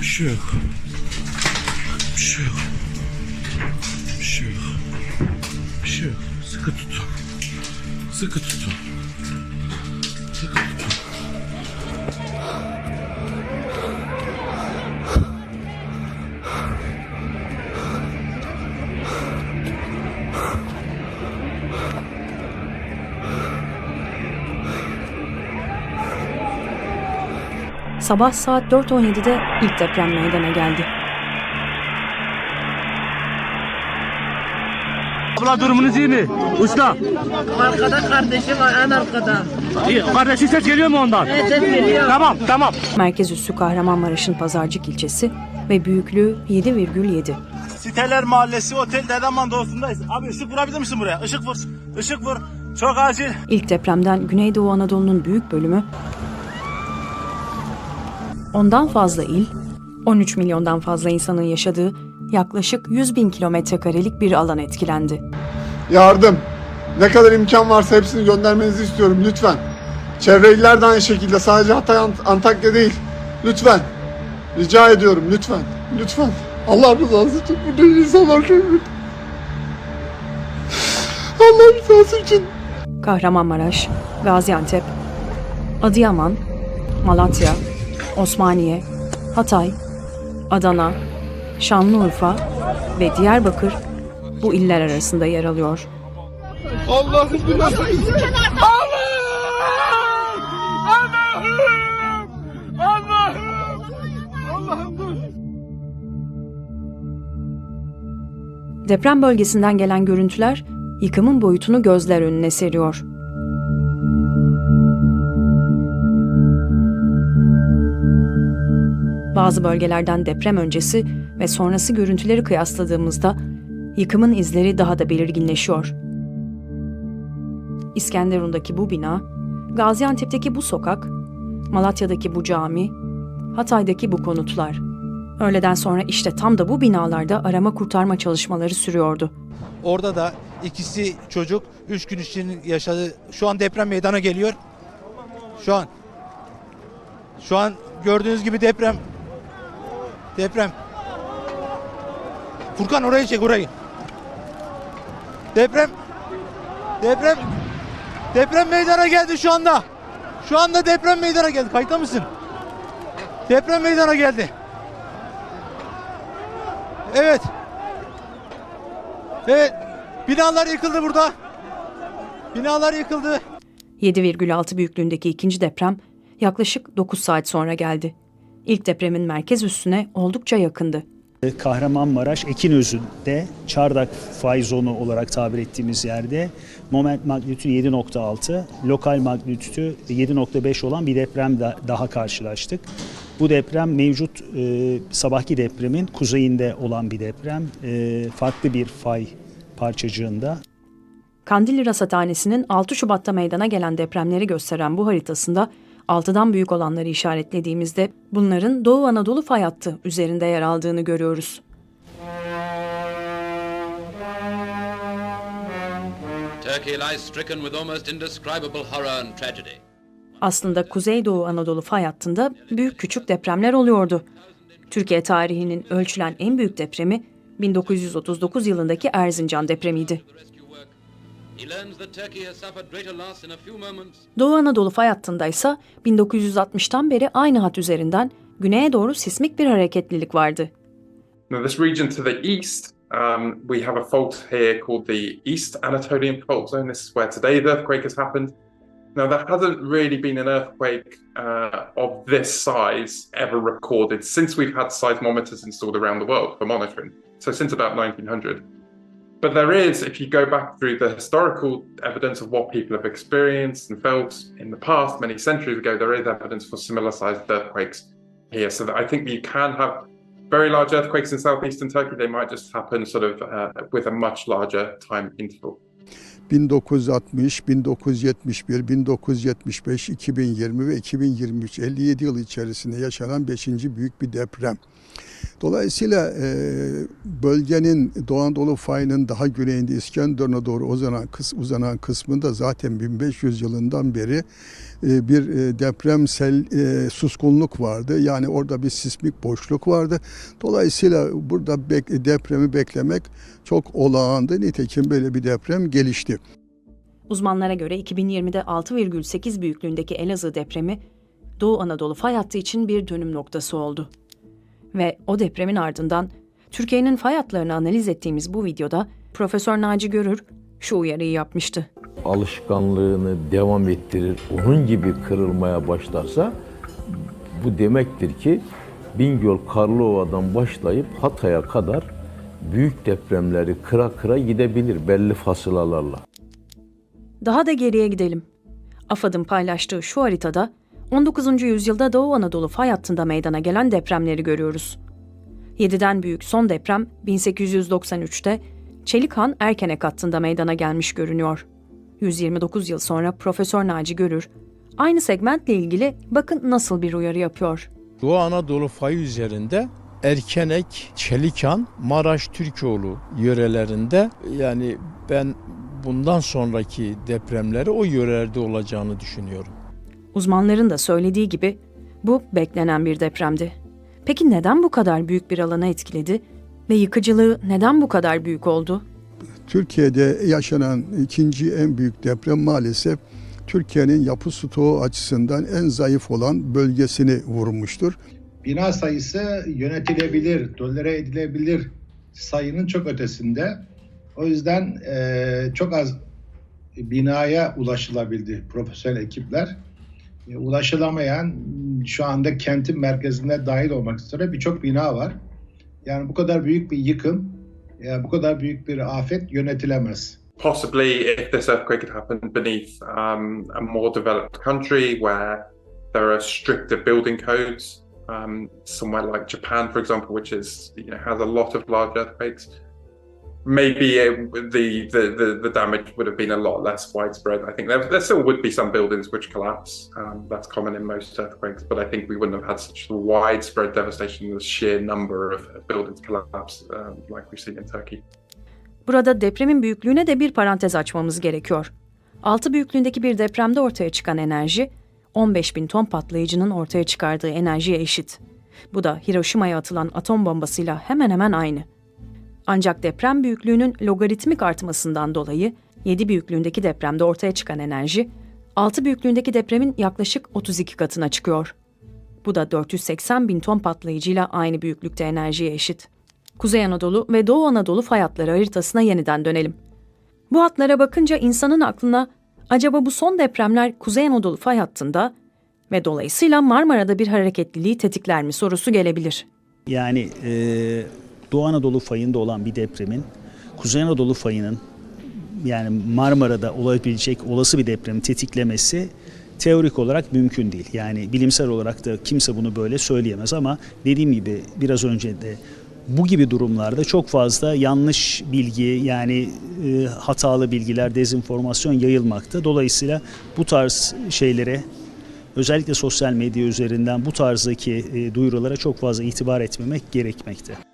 Bir şey yok. Bir şey yok. Bir şey yok. Bir şey yok. Sıkı tutun. Sıkı tutun. Sıkı tutun. Sabah saat 4.17'de ilk deprem meydana geldi. Abla durumunuz iyi mi? Usta. Arkada kardeşim var en arkada. İyi, Kardeşin ses geliyor mu ondan? Evet ses geliyor. Tamam tamam. Merkez üssü Kahramanmaraş'ın Pazarcık ilçesi ve büyüklüğü 7,7. Siteler Mahallesi Otel Dedeman doğusundayız. Abi ışık vurabilir misin buraya? Işık vur. Işık vur. Çok acil. İlk depremden Güneydoğu Anadolu'nun büyük bölümü, ondan fazla il, 13 milyondan fazla insanın yaşadığı yaklaşık 100 bin kilometre karelik bir alan etkilendi. Yardım. Ne kadar imkan varsa hepsini göndermenizi istiyorum lütfen. Çevre iller de aynı şekilde sadece Hatay Ant- Antakya değil. Lütfen. Rica ediyorum lütfen. Lütfen. Allah rızası için burada insanlar kötü. Allah rızası için. Kahramanmaraş, Gaziantep, Adıyaman, Malatya, Osmaniye, Hatay, Adana, Şanlıurfa ve Diyarbakır bu iller arasında yer alıyor. Allah'ım bu nasıl Deprem bölgesinden gelen görüntüler yıkımın boyutunu gözler önüne seriyor. Bazı bölgelerden deprem öncesi ve sonrası görüntüleri kıyasladığımızda yıkımın izleri daha da belirginleşiyor. İskenderun'daki bu bina, Gaziantep'teki bu sokak, Malatya'daki bu cami, Hatay'daki bu konutlar. Öğleden sonra işte tam da bu binalarda arama kurtarma çalışmaları sürüyordu. Orada da ikisi çocuk 3 gün için yaşadı. Şu an deprem meydana geliyor. Şu an. Şu an gördüğünüz gibi deprem. Deprem. Furkan orayı çek orayı. Deprem. Deprem. Deprem meydana geldi şu anda. Şu anda deprem meydana geldi. Kayıtta mısın? Deprem meydana geldi. Evet. Evet. Binalar yıkıldı burada. Binalar yıkıldı. 7,6 büyüklüğündeki ikinci deprem yaklaşık 9 saat sonra geldi. İlk depremin merkez üssüne oldukça yakındı. Kahramanmaraş Ekinözü'nde Çardak fay zonu olarak tabir ettiğimiz yerde moment magnitüdü 7.6, lokal magnitüdü 7.5 olan bir deprem da- daha karşılaştık. Bu deprem mevcut e, sabahki depremin kuzeyinde olan bir deprem. E, farklı bir fay parçacığında. Kandilli Rasathanesi'nin 6 Şubat'ta meydana gelen depremleri gösteren bu haritasında 6'dan büyük olanları işaretlediğimizde bunların Doğu Anadolu fay hattı üzerinde yer aldığını görüyoruz. Turkey lies stricken with almost indescribable horror and tragedy. Aslında Kuzeydoğu Anadolu fay hattında büyük küçük depremler oluyordu. Türkiye tarihinin ölçülen en büyük depremi 1939 yılındaki Erzincan depremiydi. Doğu Anadolu fay hattında ise 1960'tan beri aynı hat üzerinden güneye doğru sismik bir hareketlilik vardı. Now, this region to the east, um, we have a fault here called the East Anatolian Fault Zone. This is where today's earthquake has happened. Now, there hasn't really been an earthquake uh, of this size ever recorded since we've had seismometers installed around the world for monitoring. So, since about 1900. But there is, if you go back through the historical evidence of what people have experienced and felt in the past, many centuries ago, there is evidence for similar sized earthquakes here. So I think you can have very large earthquakes in southeastern Turkey. They might just happen sort of uh, with a much larger time interval. 1960, 1971, 1975, 2020 ve 2023 57 yıl içerisinde yaşanan 5. büyük bir deprem. Dolayısıyla e, bölgenin Doğu Anadolu fayının daha güneyinde İskenderun'a doğru uzanan, kıs, uzanan kısmında zaten 1500 yılından beri e, bir e, depremsel e, suskunluk vardı. Yani orada bir sismik boşluk vardı. Dolayısıyla burada bek- depremi beklemek çok olağandı. Nitekim böyle bir deprem gelişti. Uzmanlara göre 2020'de 6,8 büyüklüğündeki Elazığ depremi Doğu Anadolu fay hattı için bir dönüm noktası oldu. Ve o depremin ardından Türkiye'nin fay hatlarını analiz ettiğimiz bu videoda Profesör Naci Görür şu uyarıyı yapmıştı. alışkanlığını devam ettirir, onun gibi kırılmaya başlarsa bu demektir ki Bingöl Karlıova'dan başlayıp Hatay'a kadar büyük depremleri kıra kıra gidebilir belli fasılalarla. Daha da geriye gidelim. AFAD'ın paylaştığı şu haritada 19. yüzyılda Doğu Anadolu fay hattında meydana gelen depremleri görüyoruz. 7'den büyük son deprem 1893'te Çelikhan Erkenek hattında meydana gelmiş görünüyor. 129 yıl sonra Profesör Naci Görür, aynı segmentle ilgili bakın nasıl bir uyarı yapıyor. Doğu Anadolu fayı üzerinde Erkenek, Çelikan, Maraş, Türkoğlu yörelerinde yani ben bundan sonraki depremleri o yörelerde olacağını düşünüyorum. Uzmanların da söylediği gibi bu beklenen bir depremdi. Peki neden bu kadar büyük bir alana etkiledi ve yıkıcılığı neden bu kadar büyük oldu? Türkiye'de yaşanan ikinci en büyük deprem maalesef Türkiye'nin yapı stoğu açısından en zayıf olan bölgesini vurmuştur. bina sayısı yönetilebilir, tolere edilebilir sayının çok ötesinde. O yüzden eee, çok az binaya ulaşılabildi profesyonel ekipler. E, ulaşılamayan şu anda kentin merkezinde dahil olmak üzere birçok bina var. Yani bu kadar büyük bir yıkım, ya bu kadar büyük bir afet yönetilemez. Possibly, if this earthquake had happened beneath um, a more developed country where there are stricter building codes, um, somewhere like Japan, for example, which is you know has a lot of large earthquakes, maybe it, the, the the the damage would have been a lot less widespread. I think there, there still would be some buildings which collapse. Um, that's common in most earthquakes, but I think we wouldn't have had such widespread devastation, the sheer number of buildings collapse um, like we've seen in Turkey. Burada depremin büyüklüğüne de bir parantez açmamız gerekiyor. 6 büyüklüğündeki bir depremde ortaya çıkan enerji, 15 bin ton patlayıcının ortaya çıkardığı enerjiye eşit. Bu da Hiroşima'ya atılan atom bombasıyla hemen hemen aynı. Ancak deprem büyüklüğünün logaritmik artmasından dolayı 7 büyüklüğündeki depremde ortaya çıkan enerji, 6 büyüklüğündeki depremin yaklaşık 32 katına çıkıyor. Bu da 480 bin ton patlayıcıyla aynı büyüklükte enerjiye eşit. Kuzey Anadolu ve Doğu Anadolu fay hatları haritasına yeniden dönelim. Bu hatlara bakınca insanın aklına acaba bu son depremler Kuzey Anadolu fay hattında ve dolayısıyla Marmara'da bir hareketliliği tetikler mi sorusu gelebilir. Yani e, Doğu Anadolu fayında olan bir depremin Kuzey Anadolu fayının yani Marmara'da olabilecek olası bir depremi tetiklemesi teorik olarak mümkün değil. Yani bilimsel olarak da kimse bunu böyle söyleyemez ama dediğim gibi biraz önce de bu gibi durumlarda çok fazla yanlış bilgi yani e, hatalı bilgiler, dezenformasyon yayılmakta. Dolayısıyla bu tarz şeylere özellikle sosyal medya üzerinden bu tarzdaki e, duyurulara çok fazla itibar etmemek gerekmekte.